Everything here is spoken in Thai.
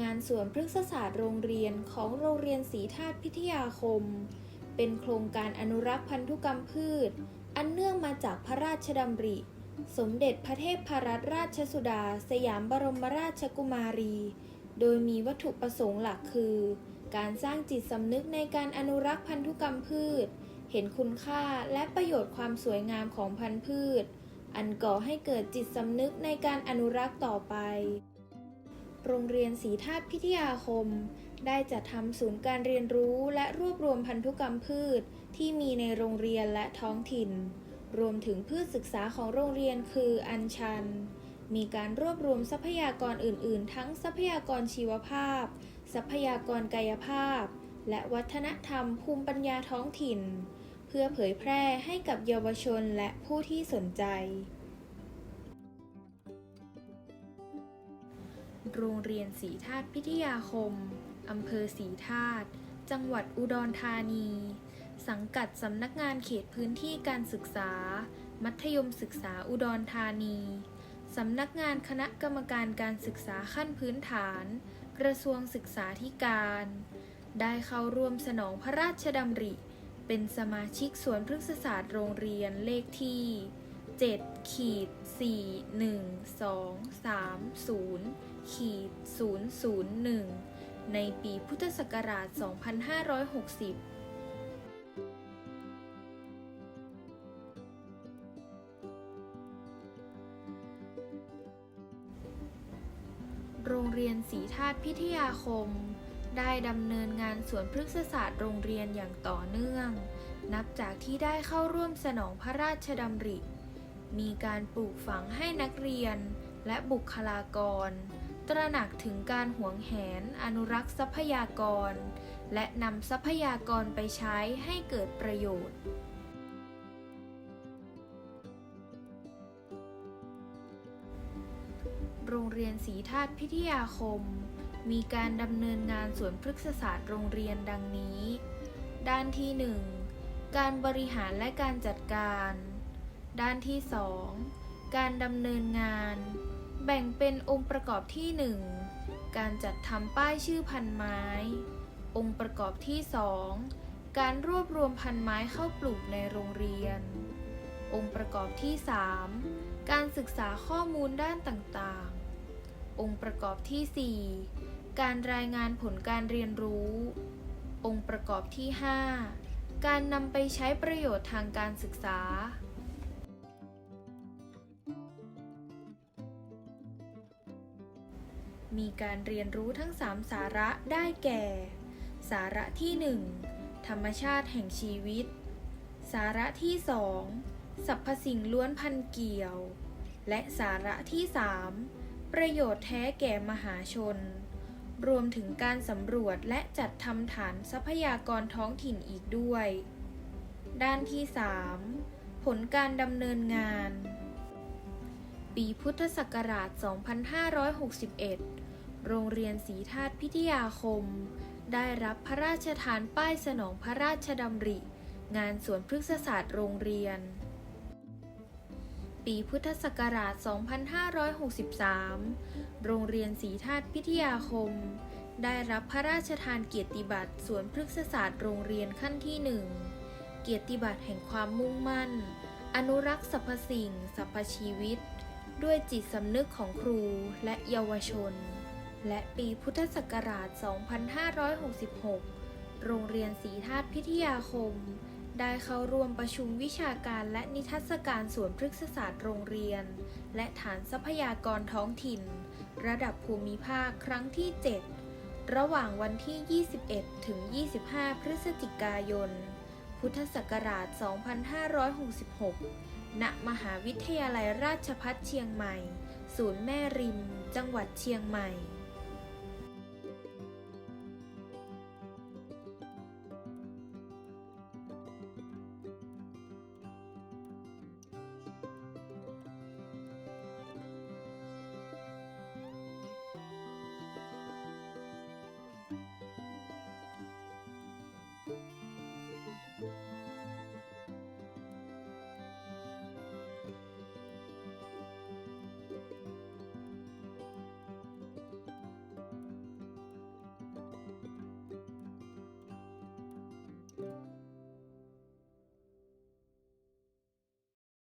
งานสวนพฤกษศาสตร์โรงเรียนของโรงเรียนศรีธาตุพิทยาคม เป็นโครงการอนุรักษ์พันธุกรรมพืช อันเนื่องมาจากพระราชดำริ สมเด็จพระเทพรัตนราชสุดา สยามบรมราชกุมารี โดยมีวัตถุประสงค์หลักคือ การสร้างจิตสำนึกในการอนุรักษ์พันธุกรรมพืช เห็นคุณค่าและประโยชน์ความสวยงามของพันธุ์พืช อันก่อให้เกิดจิตสำนึกในการอนุรักษ์ต่อไป โรงเรียนศรีธาตุพิทยาคม ได้จัดทำศูนย์การเรียนรู้และรวบรวมพันธุกรรมพืช ที่มีในโรงเรียนและท้องถิ่น รวมถึงพืชศึกษาของโรงเรียนคืออัญชัน มีการรวบรวมทรัพยากรอื่น ๆ ทั้งทรัพยากรชีวภาพ ทรัพยากรกายภาพ และวัฒนธรรมภูมิปัญญาท้องถิ่น เพื่อเผยแพร่ให้กับเยาวชนและผู้ที่สนใจ โรงเรียนศรีธาตุพิทยาคม อำเภอศรีธาตุ จังหวัดอุดรธานี สังกัดสำนักงานเขตพื้นที่การศึกษา มัธยมศึกษาอุดรธานี สำนักงานคณะกรรมการการศึกษาขั้นพื้นฐาน กระทรวงศึกษาธิการ ได้เข้าร่วมสนองพระราชดำริ เป็นสมาชิกสวนพฤกษศาสตร์โรงเรียนเลขที่7ขีด 2 3 0ขีด001 ในปีพุทธศักราช 2560โรงเรียนศรีธาตุพิทยาคม ได้ดำเนินงานสวนพฤกษศาสตร์โรงเรียนอย่างต่อเนื่อง นับจากที่ได้เข้าร่วมสนองพระราชดำริ มีการปลูกฝังให้นักเรียนและบุคลากร ตระหนักถึงการหวงแหนอนุรักษ์ทรัพยากร และนำทรัพยากรไปใช้ให้เกิดประโยชน์โรงเรียนศรีธาตุพิทยาคม มีการดำเนินงานสวนพฤกษศาสตร์โรงเรียนดังนี้ ด้านที่ 1 การบริหารและการจัดการ ด้านที่ 2 การดำเนินงาน แบ่งเป็นองค์ประกอบที่ 1 การจัดทำป้ายชื่อพันไม้ องค์ประกอบที่ 2 การรวบรวมพันไม้เข้าปลูกในโรงเรียน องค์ประกอบที่ 3 การศึกษาข้อมูลด้านต่างๆ องค์ประกอบที่ 4 การรายงานผลการเรียนรู้ องค์ประกอบที่ 5 การนำไปใช้ประโยชน์ทางการศึกษา มีการเรียนรู้ทั้ง 3 สาระได้แก่ สาระที่ 1 ธรรมชาติแห่งชีวิต สาระที่ 2 สรรพสิ่งล้วนพันเกี่ยว และสาระที่ 3 ประโยชน์แท้แก่มหาชน รวมถึงการสำรวจและจัดทำฐานทรัพยากรท้องถิ่นอีกด้วย ด้านที่ 3 ผลการดำเนินงานปีพุทธศักราช 2561 โรงเรียนศรีธาตุพิทยาคม ได้รับพระราชทานป้ายสนองพระราชดำริ งานสวนพฤกษศาสตร์โรงเรียน ปีพุทธศักราช 2563 โรงเรียนศรีธาตุพิทยาคม ได้รับพระราชทานเกียรติบัตรสวนพฤกษศาสตร์โรงเรียนขั้นที่หนึ่งเกียรติบัตรแห่งความมุ่งมั่น อนุรักษ์สรรพสิ่งสรรพชีวิตด้วยจิตสำนึกของครูและเยาวชน และปีพุทธศักราช 2566 โรงเรียนศรีธาตุพิทยาคม ได้เข้าร่วมประชุมวิชาการและนิทรรศการสวนพฤกษศาสตร์โรงเรียน และฐานทรัพยากรท้องถิ่น ระดับภูมิภาคครั้งที่ 7 ระหว่างวันที่ 21 ถึง 25 พฤศจิกายน พุทธศักราช 2566 ณ มหาวิทยาลัยราชภัฏเชียงใหม่ ศูนย์แม่ริม จังหวัดเชียงใหม่